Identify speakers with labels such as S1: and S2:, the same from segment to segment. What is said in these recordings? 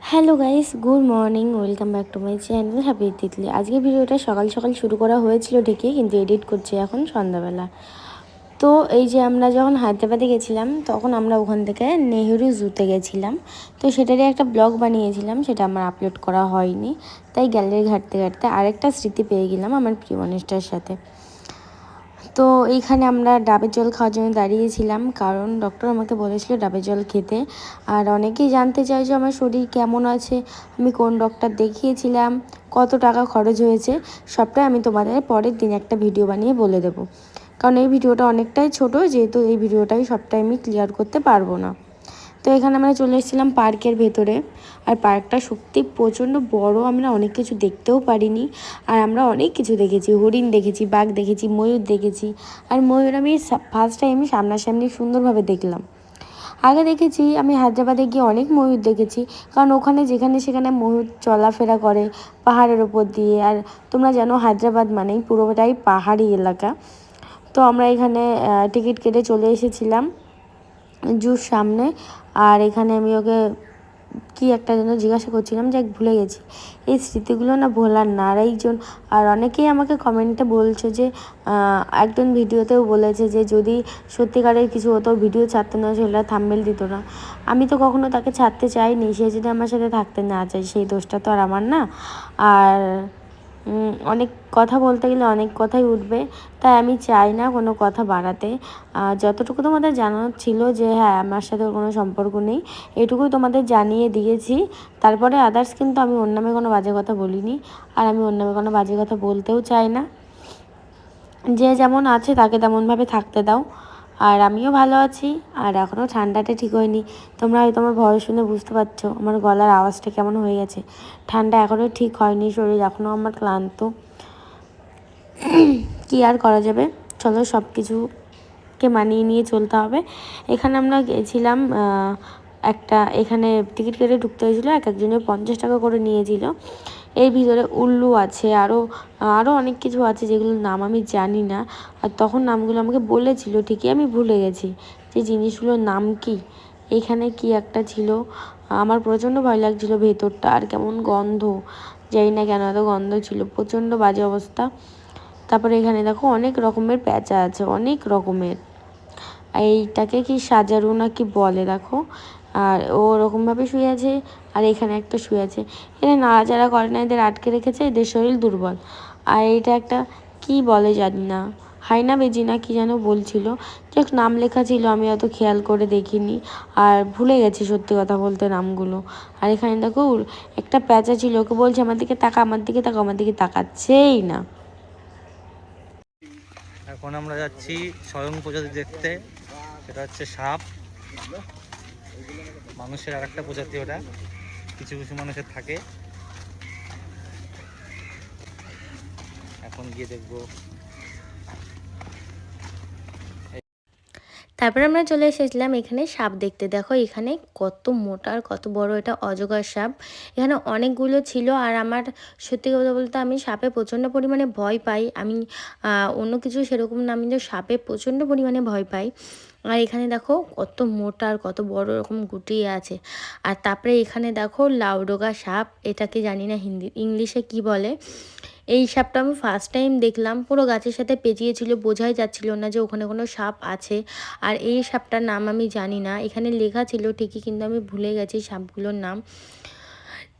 S1: Hello guys, good morning, welcome back to my channel happy Titli. আজকে ভিডিওটা সকাল সকাল শুরু করা হয়েছিল ঠিকই, কিন্তু এডিট করছি এখন সন্ধ্যাবেলা। তো এই যে আমরা যখন হায়দ্রাবাদে গেছিলাম, তখন আমরা ওখান থেকে নেহেরু জুতে গেছিলাম। তো সেটারই একটা ব্লগ বানিয়েছিলাম, সেটা আমার আপলোড করা হয়নি। তাই গ্যালারি ঘাটতে ঘাটতে আরেকটা স্মৃতি পেয়ে গেলাম আমার প্রিয় মানুষটার সাথে। তো এইখানে আমরা ডাবের জল খাওয়ার জন্য দাঁড়িয়েছিলাম, কারণ ডক্টর আমাকে বলেছিল ডাবের জল খেতে। আর অনেকেই জানতে চাই যে আমার শরীর কেমন আছে, আমি কোন ডক্টর দেখিয়েছিলাম, কত টাকা খরচ হয়েছে, সবটাই আমি তোমাদের পরের দিন একটা ভিডিও বানিয়ে বলে দেবো। কারণ এই ভিডিওটা অনেকটাই ছোট, যেহেতু এই ভিডিওটাই সবটাই আমি ক্লিয়ার করতে পারব না। তো এখানে আমরা চলে এসেছিলাম পার্কের ভেতরে। আর পার্কটা সত্যি প্রচণ্ড বড় আমরা অনেক কিছু দেখতেও পারিনি। আর আমরা অনেক কিছু দেখেছি, হরিণ দেখেছি, বাঘ দেখেছি, ময়ূর দেখেছি। আর ময়ূর আমি ফার্স্ট টাইম সামনাসামনি সুন্দরভাবে দেখলাম। আগে দেখেছি, আমি হায়দ্রাবাদে গিয়ে অনেক ময়ূর দেখেছি। কারণ ওখানে যেখানে সেখানে ময়ূর চলাফেরা করে পাহাড়ের ওপর দিয়ে। আর তোমরা জানো, হায়দ্রাবাদ মানেই পুরোটাই পাহাড়ি এলাকা। তো আমরা এখানে টিকিট কেটে চলে এসেছিলাম। জুর সামনে আর এখানে আমি ওকে কি একটা যেন জিজ্ঞাসা করছিলাম যে ভুলে গেছি। এই স্মৃতিগুলো না ভোলার না। আর এইজন আর অনেকেই আমাকে কমেন্টে বলছো যে একজন ভিডিওতেও বলেছে যে, যদি সত্যিকারের কিছু হতো, ভিডিও ছাড়তে না, সেটা থাম্বেল দিত না। আমি তো কখনো তাকে ছাড়তে চাইনি। সে যদি আমার সাথে থাকতে না চায়, সেই দোষটা তো আর আমার না। আর অনেক কথা বলতে গেলে অনেক কথাই উঠবে। তাই আমি চাই না কোনো কথা বাড়াতে। যতটুকু তোমাদের জানানোর ছিল যে হ্যাঁ আমার সাথে কোনো সম্পর্ক নেই, এটুকুই তোমাদের জানিয়ে দিয়েছি। তারপরে আদার্স কিন্তু আমি ওর নামে কোনো বাজে কথা বলিনি। আর আমি ওর নামে কোনো বাজে কথা বলতেও চাই না। যে যেমন আছে তাকে তেমনভাবে থাকতে দাও। আর আমিও ভালো আছি, আর এখনও ঠান্ডাটা ঠিক হয়নি। তোমরা হয়তো আমার ভয় শুনে বুঝতে পারছ আমার গলার আওয়াজটা কেমন হয়ে গেছে। ঠান্ডা এখনও ঠিক হয়নি, শরীর এখনও আমার ক্লান্ত। কী আর করা যাবে? চলো সব কিছুকে মানিয়ে নিয়ে চলতে হবে। এখানে আমরা গেছিলাম একটা এখানে টিকিট কেটে ঢুকতে হয়েছিলো, এক একজনের পঞ্চাশ টাকা করে নিয়েছিল। এর ভিতরে উল্লু আছে আরও আরও অনেক কিছু আছে যেগুলোর নাম আমি জানি না। আর তখন নামগুলো আমাকে বলেছিল, ঠিকই আমি ভুলে গেছি, যে জিনিসগুলোর নাম কি? এখানে কি একটা ছিল? আমার প্রচণ্ড ভয় লাগছিল ভেতরটা আর কেমন গন্ধ, জানি না কেন এত গন্ধ ছিল, প্রচণ্ড বাজে অবস্থা। তারপরে এখানে দেখো অনেক রকমের প্যাঁচা আছে, অনেক রকমের। এইটাকে কি সাজারু না কি বলে, দেখো। আর ওরকমভাবে শুয়ে আছে আর এখানে একটা শুয়ে আছে। এরা নাড়াচাড়া করে না, এদের আটকে রেখেছে, এদের শরীর দুর্বল। আর এটা একটা কি বলে জানি না। হাইনা বেজি না কি যেন বলছিল। যে নাম লেখা ছিল, আমি অত খেয়াল করে দেখিনি। আর ভুলে গেছি সত্যি কথা বলতে নামগুলো। আর এখানে দেখো, একটা প্যাঁচা ছিল, ওকে বলছে, আমার দিকে তাকা, আমার দিকে তাকা আমার দিকে তাকাচ্ছেই না।
S2: এখন আমরা যাচ্ছি স্বয়ং প্রজাতি দেখতে। সেটা হচ্ছে সাপ। মানুষের আর একটা প্রজাতি ওটা। কিছু কিছু মানুষের থাকে। এখন গিয়ে দেখব।
S1: তারপরে আমরা চলে এসেছিলাম এখানে সাপ দেখতে। দেখো এখানে কত মোটা আর কত বড় এটা অজগর সাপ। এখানে অনেকগুলো ছিল আর আমার সত্যি কথা বলতে আমি সাপে প্রচণ্ড পরিমাণে ভয় পাই। আমি অন্য কিছু সেরকম না, আমি তো সাপে প্রচণ্ড পরিমাণে ভয় পাই। আর এখানে দেখো কত মোটা আর কত বড় রকম গুটিয়ে আছে। আর তারপরে এখানে দেখো লাউডোগা সাপ এটাকে জানি না হিন্দি, ইংলিশে কি বলে? এই সাপটা আমি ফার্স্ট টাইম দেখলাম। পুরো গাছের সাথে পেঁচিয়েছিল বোঝাই যাচ্ছিল না যে ওখানে কোনো সাপ আছে। আর এই সাপটার নাম আমি জানি না। এখানে লেখা ছিল ঠিকই, কিন্তু আমি ভুলে গেছি সাপগুলোর নাম।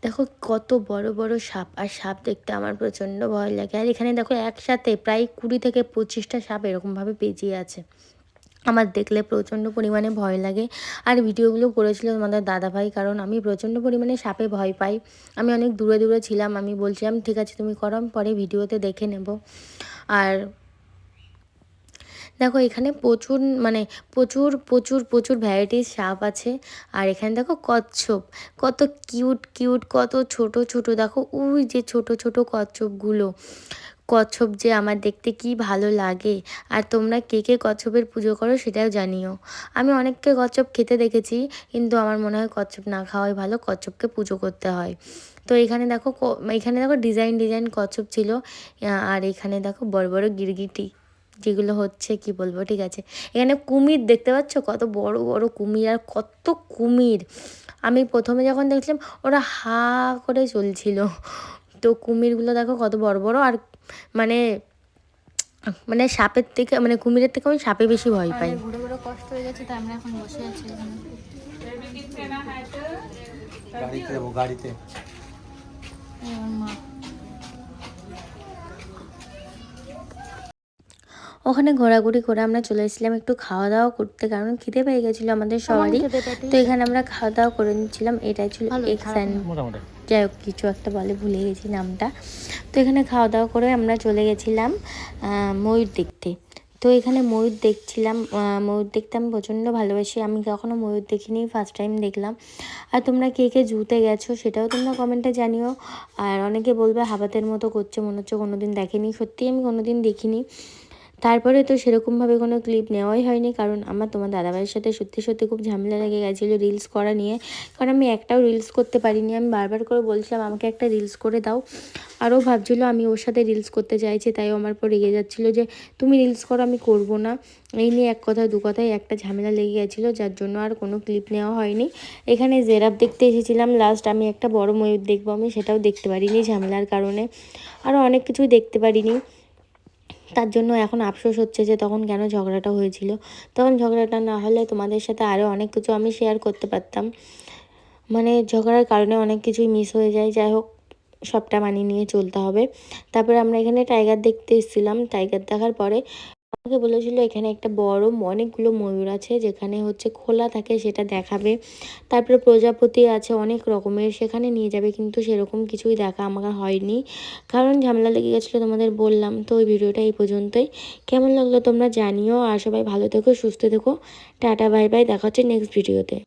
S1: দেখো কত বড় বড় সাপ। আর সাপ দেখতে আমার প্রচণ্ড ভয় লাগে। আর এখানে দেখো একসাথে প্রায় কুড়ি থেকে পঁচিশটা সাপ এরকমভাবে পেঁচিয়ে আছে। আমার দেখলে প্রচণ্ড পরিমাণে ভয় লাগে। আর ভিডিওগুলো করেছিল তোমাদের দাদাভাই, কারণ আমি প্রচণ্ড পরিমাণে সাপে ভয় পাই। আমি অনেক দূরে দূরে ছিলাম, আমি বলছিলাম, ঠিক আছে, তুমি করো পরে ভিডিওতে দেখে নেব। আর দেখো, এখানে প্রচুর মানে প্রচুর প্রচুর প্রচুর ভ্যারাইটিস সাপ আছে। আর এখানে দেখো, কচ্ছপ, কত কিউট কিউট কত ছোট ছোট। দেখো ওই যে ছোট ছোট কচ্ছপগুলো। কচ্ছপ যে আমার দেখতে কি ভালো লাগে, আর তোমরা কে কে কচ্ছপের পুজো করো সেটাও জানিও। আমি অনেককে কচ্ছপ খেতে দেখেছি, কিন্তু আমার মনে হয় কচ্ছপ না খাওয়াই ভালো, কচ্ছপকে পুজো করতে হয়। তো এখানে দেখো এখানে দেখো ডিজাইন ডিজাইন কচ্ছপ ছিল আর এখানে দেখো বড় বড় গিরগিটি, যেগুলো হচ্ছে কি বলব, ঠিক আছে। এখানে কুমির দেখতে পাচ্ছ? কত বড় বড় কুমির, আর কত কুমির। আমি প্রথমে যখন দেখছিলাম ওরা হা করে চলছিল। তো কুমিরগুলো দেখো কত বড় বড় আর মানে মানে সাপের থেকে মানে কুমিরের থেকে আমি সাপে বেশি ভয় পাই।
S3: ঘুরে ঘুরে কষ্ট হয়ে গেছে তাই আমরা এখন বসে আছি
S2: গাড়িতে গাড়িতে।
S3: মা।
S1: ওখানে ঘোরাঘুরি করে আমরা চলে এসেছিলাম একটু খাওয়া দাওয়া করতে কারণ খিদে পেয়ে গেছিল আমাদের সবারই। তো এখানে আমরা খাওয়া দাওয়া করে নিচ্ছিলাম এটাই ছিল
S2: মোটামুটি।
S1: যাই হোক কিছু একটা বলে ভুলে গেছি নামটা। তো এখানে খাওয়া দাওয়া করে আমরা চলে গেছিলাম ময়ূর দেখতে। তো এখানে ময়ূর দেখছিলাম ময়ূর দেখতে আমি প্রচণ্ড ভালোবাসি। আমি কখনো ময়ূর দেখিনি ফার্স্ট টাইম দেখলাম। আর তোমরা কে কে জুতে গেছো সেটাও তোমরা কমেন্টে জানিও। আর অনেকে বলবে হাবাতের মতো করছে মনে হচ্ছে কোনো দিন দেখেনি। সত্যি আমি কোনো দিন দেখিনি। তারপরে তো সেরকমভাবে কোনো ক্লিপ নেওয়াই হয়নি, কারণ আমার তোমার দাদাভাইয়ের সাথে সত্যি সত্যি খুব ঝামেলা লেগে গেছিল রিলস করা নিয়ে। কারণ আমি একটাও রিলস করতে পারিনি, আমি বারবার করে বলছিলাম, আমাকে একটা রিলস করে দাও। আরও ভাবছিলো আমি ওর সাথে রিলস করতে চাইছি, তাই আমার পর রেগে যাচ্ছিল যে, তুমি রিলস করো, আমি করব না। এই নিয়ে এক কথায়, দু কথায় একটা ঝামেলা লেগে গেছিল, যার জন্য আর কোনো ক্লিপ নেওয়া হয়নি। এখানে জেরাফ দেখতে এসেছিলাম লাস্ট আমি একটা বড় ময়ূর দেখব আমি, সেটাও দেখতে পারিনি ঝামেলার কারণে। আরও অনেক কিছুই দেখতে পারিনি। তার জন্য এখন আফসোস হচ্ছে যে তখন কেন ঝগড়াটা হয়েছিল। তখন ঝগড়াটা না হলে তোমাদের সাথে আরও অনেক কিছু আমি শেয়ার করতে পারতাম। মানে ঝগড়ার কারণে অনেক কিছুই মিস হয়ে যায়। যাই হোক, সবটা মানিয়ে নিয়ে চলতে হবে। তারপরে আমরা এখানে টাইগার দেখতে এসেছিলাম। টাইগার দেখার পরে আমাকে বলেছিল, এখানে একটা বড় অনেকগুলো ময়ূর আছে যেখানে হচ্ছে খোলা থাকে সেটা দেখাবে। তারপরে প্রজাপতি আছে অনেক রকমের, সেখানে নিয়ে যাবে কিন্তু সেরকম কিছুই দেখা আমার হয়নি। কারণ ঝামেলা লেগে গেছিল তোমাদের বললাম, তো ওই ভিডিওটা এই পর্যন্তই। কেমন লাগল তোমরা জানিও, আর সবাই ভালো থেকো, সুস্থ থেকো। টাটা, বাই বাই, দেখা হচ্ছে নেক্সট ভিডিওতে